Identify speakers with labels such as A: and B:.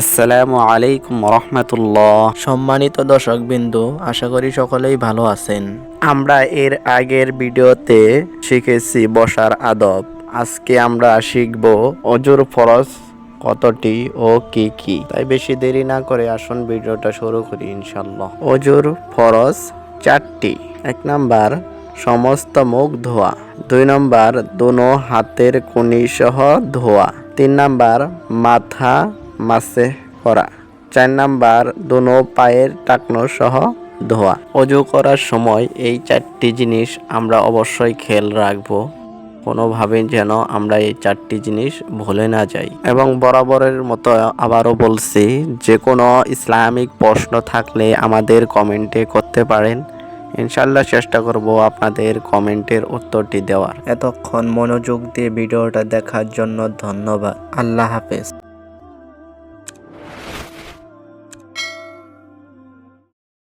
A: আসসালামু আলাইকুম রহমতুল্লাহ
B: সম্মানিত দর্শক বিন্দু আশা করি সকলেই ভালো আছেন।
A: আমরা এর আগের ভিডিওতে শিখেছি বসার আদব। আজকে আমরা শিখব অজুর ফরজ কতটি ও কি কি। তাই বেশি দেরি না করে আসুন ভিডিওটা শুরু করি ইনশাল্লাহ অজুর ফরজ চারটি। এক নাম্বার সমস্ত মুখ ধোয়া। দুই নম্বর দোনো হাতের কুনি সহ ধোয়া। তিন নাম্বার মাথা মাসে করা। চার নাম্বার, দোনো পায়ের টাকনো সহ ধোয়া। অজু করার সময় এই চারটি জিনিস আমরা অবশ্যই খেয়াল রাখব। কোনোভাবে যেন আমরা এই চারটি জিনিস ভুলে না যাই। এবং বরাবরের মতো আবারও বলছি যে কোনো ইসলামিক প্রশ্ন থাকলে আমাদের কমেন্টে করতে পারেন। ইনশাল্লাহ চেষ্টা করব আপনাদের কমেন্টের উত্তরটি দেওয়ার।
B: এতক্ষণ মনোযোগ দিয়ে ভিডিওটা দেখার জন্য ধন্যবাদ। আল্লাহ হাফেজ।